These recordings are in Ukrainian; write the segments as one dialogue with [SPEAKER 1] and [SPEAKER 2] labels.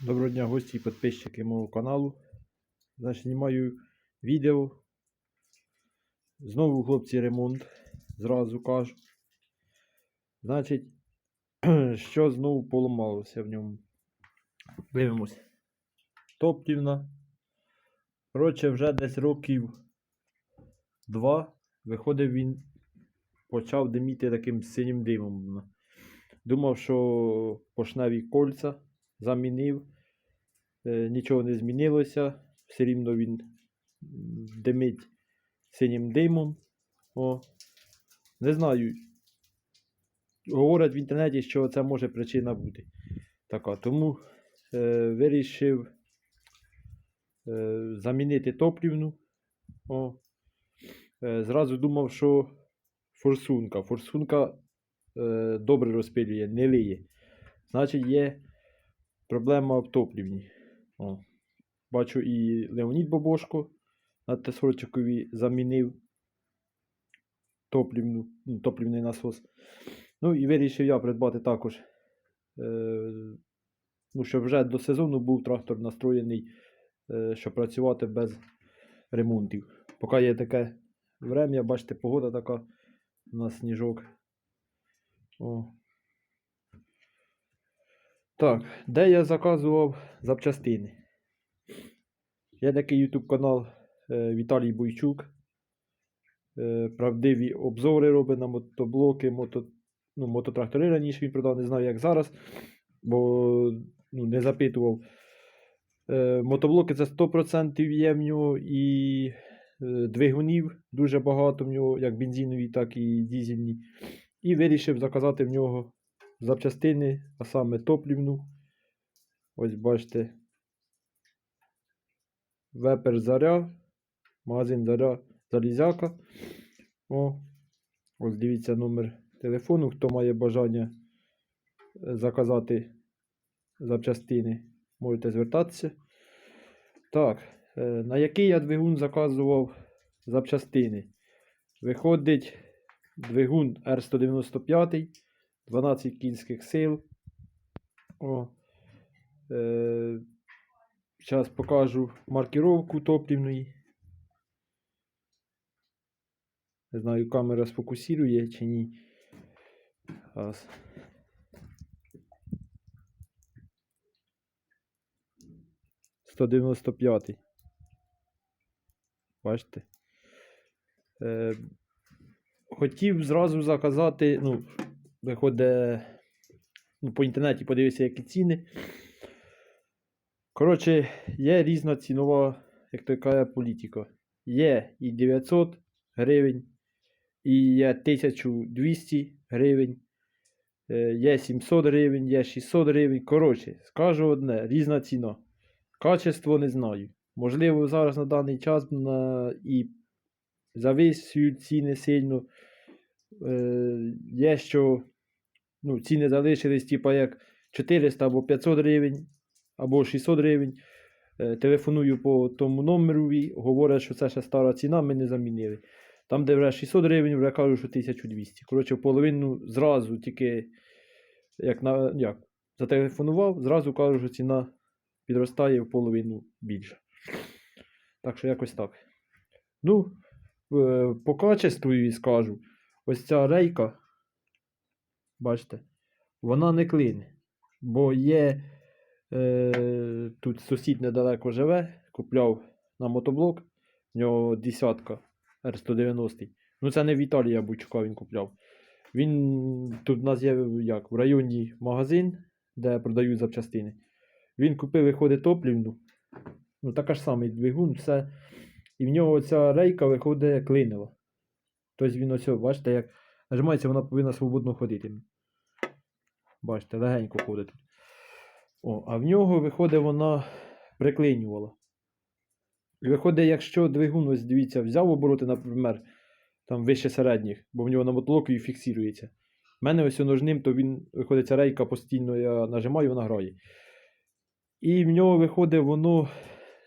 [SPEAKER 1] Доброго дня, гості і підписчики мого каналу. Знімаю відео. Знову хлопці ремонт. Зразу кажу. Значить, що знову поламалося в ньому. Дивимось. Топлівна. Коротше, вже десь років два. Виходив він, почав диміти таким синім димом. Думав, що поршневі кольця замінив. Е, нічого не змінилося. Все рівно він димить синім димом. О. Не знаю. Говорять в інтернеті, що це може причина бути. Така. Тому е, вирішив е, замінити топлівну. О. Е, зразу думав, що форсунка. Форсунка е, добре розпилює, не лиє. Значить, є проблема в топлівні. О. Бачу і Леонід Бобошко на Тесорчикові замінив топлівну, ну, топлівний насос. Ну і вирішив я придбати також, е, ну, щоб вже до сезону був трактор настроєний, е, щоб працювати без ремонтів. Поки є таке врем'я, бачите, погода така, у нас сніжок. О. Так, де я заказував запчастини? Є такий YouTube канал е, Віталій Бойчук. Е, правдиві обзори робить на мотоблоки, мото, ну, мототрактори раніше він продав, не знаю як зараз, бо ну, не запитував. Е, мотоблоки це 100% є в нього і е, двигунів дуже багато в нього, як бензинові, так і дізельні. І вирішив заказати в нього запчастини, а саме топлівну. Ось бачите. Вепер Заря, магазин Заря Залізяка. О, ось дивіться номер телефону, хто має бажання е, заказати запчастини, можете звертатися. Так, е, на який я двигун заказував запчастини? Виходить двигун R195, 12 кінських сил. О, е, Зараз покажу маркировку топлівної. Не знаю, камера сфокусує чи ні. Раз. Сто дев'яносто п'ятий. Бачите? Е, хотів зразу заказати, ну, виходить, ну, по інтернеті подивитися, які ціни. Коротше, є різна цінова, як то каже, політика. Є і 900 гривень, і є 1200 гривень, е, є 700 гривень, є 600 гривень. Коротше, скажу одне, різна ціна. Качество не знаю. Можливо, зараз на даний час на, і зависують ціни сильно. Е, є, що ну, ціни залишились, типа як 400 або 500 гривень або 600 гривень. Е, Телефоную по тому номеру, говорять, що це ще стара ціна, ми не замінили. Там, де вже 600 гривень, вже кажуть, що 1200. Коротше, половину зразу тільки як на, як, зателефонував, зразу кажуть, що ціна підростає в половину більше. Так що якось так. Ну, е, по качеству і скажу. Ось ця рейка, бачите, вона не клине. Бо є Е, тут сусід недалеко живе, купляв на мотоблок. В нього десятка R190. Ну це не Віталія Бучука він купляв. Він тут у нас є як, в районі магазин, де продають запчастини. Він купив, виходить топлівну. Ну, така ж самий двигун, все. І в нього ця рейка виходить клинила. Тобто він ось, бачите, як нажимається, вона повинна свободно ходити. Бачите, легенько ходить. О, а в нього, виходить, вона приклинювала. І виходить, якщо двигун, ось дивіться, взяв обороти, наприклад, там вище середніх, бо в нього на мотлокові фіксується. У мене ось ножним, то він, виходить, ця рейка постійно я нажимаю, вона грає. І в нього виходить, воно,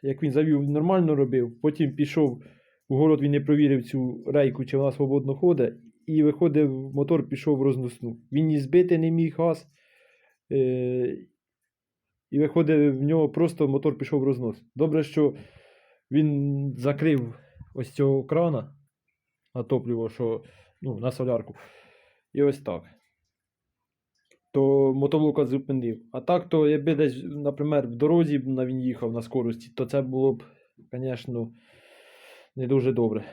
[SPEAKER 1] як він завів, нормально робив, потім пішов у город, він не провірив цю рейку, чи вона свободно ходить. І виходить, мотор пішов в розносну. Він і збити не міг газ. Е- і виходить, в нього просто мотор пішов в рознос. Добре, що він закрив ось цього крана на топливо, що ну, на солярку. І ось так. То мотоблока зупинив. А так, то якби десь, наприклад, в дорозі він їхав на скорості, то це було б, звісно, не дуже добре.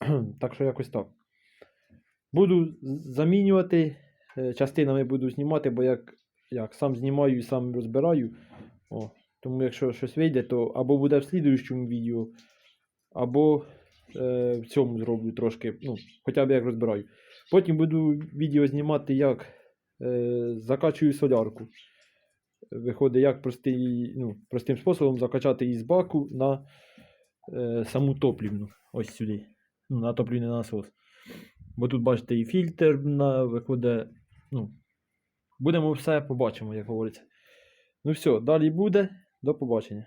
[SPEAKER 1] так що якось так. Буду замінювати, е, частинами буду знімати, бо як, як сам знімаю і сам розбираю. О, тому якщо щось вийде, то або буде в слідуючому відео, або е, в цьому зроблю трошки, ну, хоча б як розбираю. Потім буду відео знімати, як е, закачую солярку. Виходить, як простий, ну, простим способом закачати із баку на е, саму топлівну. Ось сюди. Ну, на топлівний насос. Бо тут, бачите, і фільтр на, виходить. Ну, будемо все побачимо, як говориться. Ну все, далі буде. До побачення.